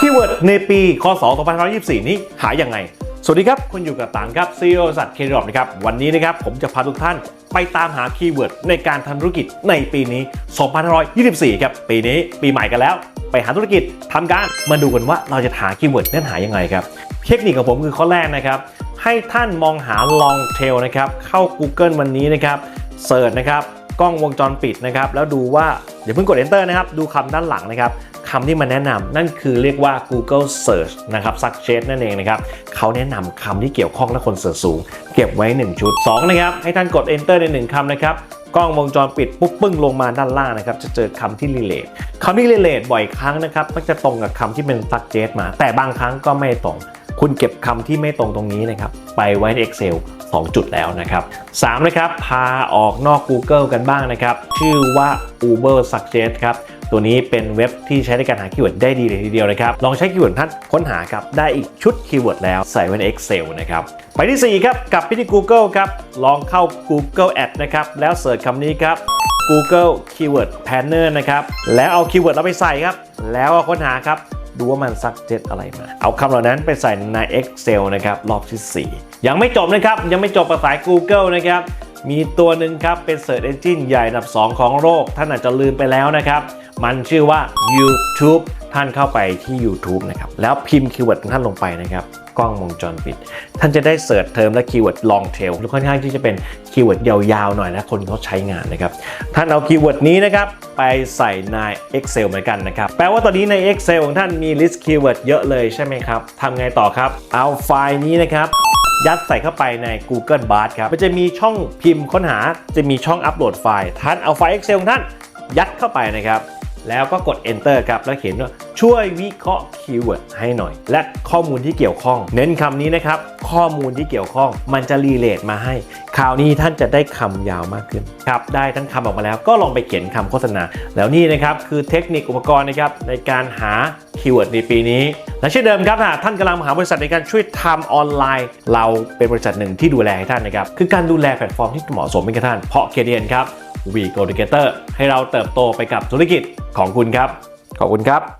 คีย์เวิร์ดในปี คศ 2524 นี้หาอย่างไง สวัสดีครับ คุณอยู่กับต่างครับ CEO สัตว์เครอปนะครับ วันนี้นะครับ ผมจะพาทุกท่านไปตามหาคีย์เวิร์ดในการทำธุรกิจในปีนี้ 2524 ครับ ปีนี้ปีใหม่กันแล้ว ไปหาธุรกิจทำการมาดูกันว่าเราจะหาคีย์เวิร์ดนั้นหายังไงครับ เทคนิคของผมคือข้อแรกนะครับ ให้ท่านมองหา long tail นะครับ เข้า Google วันนี้นะครับเสิร์ชนะครับกล้องวงจรปิดนะครับแล้วดูว่าอย่าเพิ่งกด enter นะครับ ดูคำด้านหลังนะครับ คำที่มันแนะนำนั่นคือเรียกว่า Google Search นะครับ Suggest นั่นเองนะครับเขาแนะนำคำที่เกี่ยวข้องและคนเสิร์ชสูง เก็บไว้ 1 ชุด 2 นะครับ ให้ท่านกด enter ใน 1คำนะครับกล้องวงจรปิดปุ๊บปึ้งลงมาด้านล่างนะครับ จะเจอคำที่ relate คำที่ relate บ่อยครั้งนะครับมักจะตรงกับคำที่เป็น suggest มา แต่บางครั้งก็ไม่ตรง คุณเก็บคำที่ไม่ตรงตรงนี้นะครับ ไปไว้ใน Excel 2 จุดแล้วนะครับ3นะครับ พาออกนอก Google กันบ้างนะครับ ชื่อว่า Uber Suggest ครับ ตัวนี้เป็นเว็บที่ใช้ในการหาคีย์เวิร์ดได้ดีเลยทีเดียวนะครับ ลองใช้คีย์เวิร์ดท่านค้นหาครับ ได้อีกชุดคีย์เวิร์ดแล้วใส่ไว้ใน Excel นะครับ ไปที่ 4 ครับ กลับไปที่ Google ครับ ลองเข้า Google Ad นะครับ แล้วเสิร์ชคำนี้ครับ Google Keyword Planner นะครับ แล้วเอาคีย์เวิร์ดเราไปใส่ครับ แล้วก็ค้นหาครับดูว่ามันซักเจ็ตอะไรมา เอาคำเหล่านั้นไปใส่ใน Excel นะครับ รอบที่ 4 ยังไม่จบนะครับ ยังไม่จบภาษา Google นะครับ มีตัวหนึ่งครับเป็น Search Engine ใหญ่อันดับ 2 ของโลก ท่านอาจจะลืมไปแล้วนะครับ มันชื่อว่า YouTube ท่านเข้าไปที่ YouTube นะครับแล้วพิมพ์คีย์เวิร์ดของท่านลงไปนะครับกล้องวงจรปิด ท่านจะได้เสิร์ชเทอมและคีย์เวิร์ด long tail หรือค่อนข้างที่จะเป็นคีย์เวิร์ดยาวๆหน่อยนะคนเขาใช้งานนะครับ ท่านเอาคีย์เวิร์ดนี้นะครับไปใส่ใน Excel เหมือนกันนะครับ แปลว่าตอนนี้ใน Excel ของท่านมี list keyword เยอะเลยใช่ไหมครับทำไงต่อครับ เอาไฟล์นี้นะครับ ยัดใส่เข้าไปใน Google Bard ครับ มันจะมีช่องพิมพ์ค้นหา จะมีช่องอัปโหลดไฟล์ ท่านเอาไฟล์ Excel ของท่านยัดเข้าไปนะครับ แล้วก็กด enter ครับ แล้วเขียนว่าช่วยวิเคราะห์คีย์เวิร์ดให้หน่อย และข้อมูลที่เกี่ยวข้อง เน้นคำนี้นะครับ ข้อมูลที่เกี่ยวข้อง มันจะรีเลทมาให้ คราวนี้ท่านจะได้คำยาวมากขึ้นครับ ได้ทั้งคำออกมาแล้ว ก็ลองไปเขียนคำโฆษณา แล้วนี่นะครับคือเทคนิคอุปกรณ์นะครับในการหาคีย์เวิร์ดในปีนี้ และเช่นเดิมครับหากท่านกำลังหาบริษัทในการช่วยทำออนไลน์ เราเป็นบริษัทหนึ่งที่ดูแลให้ท่านนะครับ คือการดูแลแพลตฟอร์มที่เหมาะสมให้กับท่าน เพราะเคเดียนครับ We Go Together ให้เราเติบโตไปกับธุรกิจของคุณครับ ขอบคุณครับ